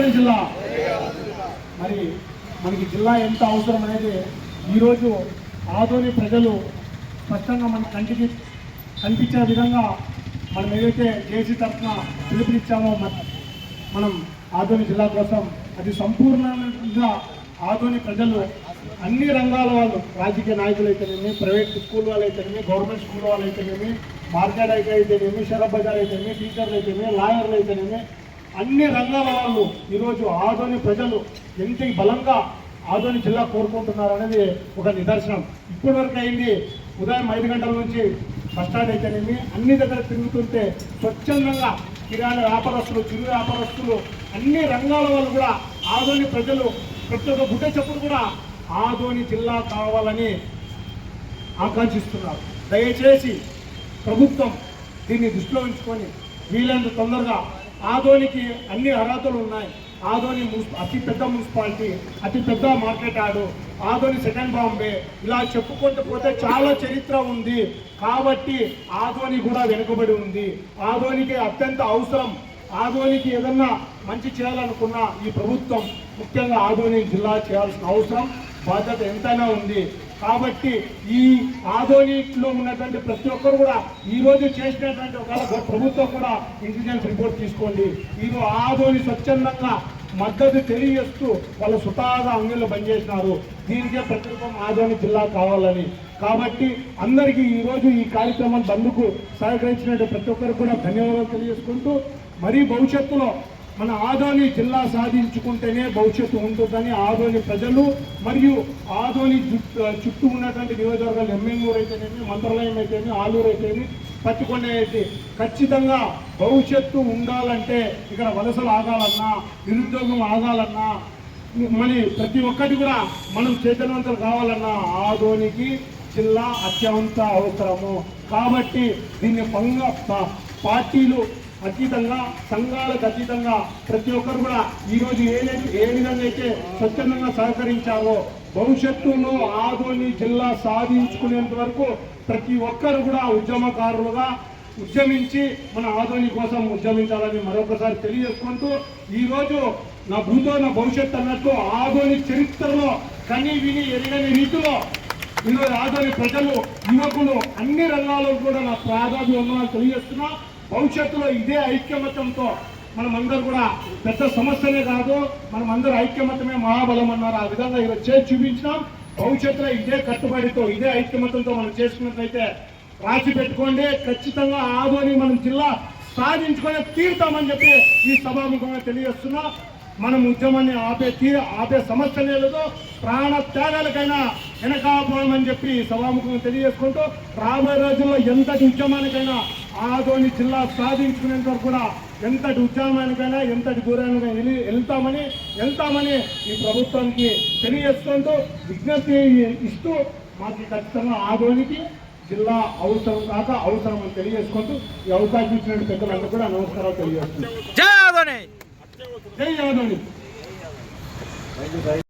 ఆదోని జిల్లా. మరి మనకి జిల్లా ఎంత అవసరం అనేది ఈరోజు ఆదోని ప్రజలు స్పష్టంగా మన కంటికి కనిపించే విధంగా మనం ఏదైతే జేసీ తరఫున పిలుపునిచ్చామో మనం ఆదోని జిల్లా కోసం అది సంపూర్ణంగా ఆదోని ప్రజలు అన్ని రంగాల వాళ్ళు రాజకీయ నాయకులు అయితేనేమి ప్రైవేట్ స్కూల్ వాళ్ళు అయితేనేమి గవర్నమెంట్ స్కూల్ వాళ్ళు అయితేనేమి మార్కెట్ అయితే అయితేనేమి షరబ్ బజార్ అయితేనేమి టీచర్లు అయితేనేమి లాయర్లు అయితేనేమి అన్ని రంగాల వాళ్ళు ఈరోజు ఆదోని ప్రజలు ఎంత బలంగా ఆదోని జిల్లా కోరుకుంటున్నారు అనేది ఒక నిదర్శనం. ఇప్పటి వరకు అయింది ఉదయం ఐదు గంటల నుంచి బస్టాండ్ అయితేనేమి అన్ని దగ్గర తిరుగుతుంటే స్వచ్ఛందంగా కిరాణా వ్యాపారస్తులు చిరు వ్యాపారస్తులు అన్ని రంగాల వాళ్ళు కూడా ఆదోని ప్రజలు ప్రతి ఒక్క గుడ్డ చెప్పుడు కూడా ఆదోని జిల్లా కావాలని ఆకాంక్షిస్తున్నారు. దయచేసి ప్రభుత్వం దీన్ని దృష్టిలో ఉంచుకొని వీలైనంత తొందరగా ఆదోనికి అన్ని అర్హతలు ఉన్నాయి. ఆదోని మున్సి అతి పెద్ద మున్సిపాలిటీ అతి పెద్ద మార్కెట్ ఆడు ఆదోని సెకండ్ బాంబే. ఇలా చెప్పుకుంటూ పోతే చాలా చరిత్ర ఉంది. కాబట్టి ఆదోని కూడా వెనుకబడి ఉంది. ఆదోనికి అత్యంత అవసరం. ఆదోనికి ఏదన్నా మంచి చేయాలనుకున్న ఈ ప్రభుత్వం ముఖ్యంగా ఆదోని జిల్లా చేయాల్సిన అవసరం. బాధ్యత ఎంతైనా ఉంది. కాబట్టి ఈ ఆదోనిలో ఉన్నటువంటి ప్రతి ఒక్కరు కూడా ఈరోజు చేసినటువంటి ఒక ప్రభుత్వం కూడా ఇంటెలిజెన్స్ రిపోర్ట్ తీసుకోండి. ఇది ఆదోని స్వచ్ఛందంగా మద్దతు తెలియజేస్తూ వాళ్ళు సుతాగా అంగళ్ళు పనిచేసినారు. దీనికే ప్రతిరూపం ఆదోని జిల్లా కావాలని. కాబట్టి అందరికీ ఈరోజు ఈ కార్యక్రమం బంధుకు సహకరించినట్టు ప్రతి ఒక్కరికి కూడా ధన్యవాదాలు తెలియజేసుకుంటూ మరీ భవిష్యత్తులో మన ఆదోని జిల్లా సాధించుకుంటేనే భవిష్యత్తు ఉంటుందని ఆదోని ప్రజలు మరియు ఆదోని చుట్టూ చుట్టూ ఉన్నటువంటి నియోజకవర్గాలు ఎమ్మెల్యూరు అయితేనేమి మంత్రాలయం అయితేనేమి ఆలూరు అయితేనేమి పట్టుకొండ అయితే ఖచ్చితంగా భవిష్యత్తు ఉండాలంటే ఇక్కడ వలసలు ఆగాలన్నా నిరుద్యోగం ఆగాలన్నా మరి ప్రతి ఒక్కటి కూడా మనం చైతన్యవంతులు కావాలన్నా ఆదోనికి జిల్లా అత్యంత అవసరము. కాబట్టి దీన్ని పంగ పార్టీలు అతీతంగా సంఘాలకు అతీతంగా ప్రతి ఒక్కరు కూడా ఈరోజు ఏదైతే ఏ విధంగా అయితే స్వచ్ఛందంగా సహకరించారో భవిష్యత్తులో ఆదోని జిల్లా సాధించుకునేంత వరకు ప్రతి ఒక్కరు కూడా ఉద్యమకారులుగా ఉద్యమించి మన ఆదోని కోసం ఉద్యమించాలని మరొకసారి తెలియజేసుకుంటూ ఈరోజు నా భూతో నా భవిష్యత్తు అన్నట్టు ఆదోని చరిత్రలో కని విని ఎరగని రీతిలో ఈరోజు ఆదోని ప్రజలు యువకులు అన్ని రంగాల్లో కూడా నా ప్రాధాన్యం ఉందని తెలియజేస్తున్నా. భవిష్యత్తులో ఇదే ఐక్యమత్యంతో మనమందరూ కూడా పెద్ద సమస్యనే కాదు మనమందరూ ఐక్యమత్యమే మహాబలం అన్నారు. ఆ విధంగా ఈరోజు చేసి చూపించినాం. భవిష్యత్తులో ఇదే కట్టుబడితో ఇదే ఐక్యమత్యంతో మనం చేసుకున్నట్లయితే రాసి పెట్టుకోండి. ఖచ్చితంగా ఆదోని మనం జిల్లా సాధించుకొని తీరుతామని చెప్పి ఈ సభాముఖంగా తెలియజేస్తున్నా. మనం ఉద్యమాన్ని ఆపే తీ ఆపే సమస్య లేదో ప్రాణ త్యాగాలకైనా వెనకాపోమని చెప్పి సభాముఖంగా తెలియజేసుకుంటూ రాబోయే రోజుల్లో ఎంతటి ఉద్యమానికైనా ఆదోని జిల్లా సాధించుకునేంత వరకు కూడా ఎంతటి ఉద్యమానికైనా ఎంతటి దూరానికైనా వెళ్ళి వెళ్తామని వెళ్తామని ఈ ప్రభుత్వానికి తెలియజేసుకుంటూ విజ్ఞప్తి ఇస్తూ మాకు ఖచ్చితంగా ఆదోనికి జిల్లా అవసరం కాక అవసరం అని తెలియజేసుకుంటూ ఈ అవకాశం ఇచ్చినటువంటి పెద్దలందరూ కూడా నమస్కారాలు తెలియజేస్తున్నాం. జై ఆదోని జై ఆదోని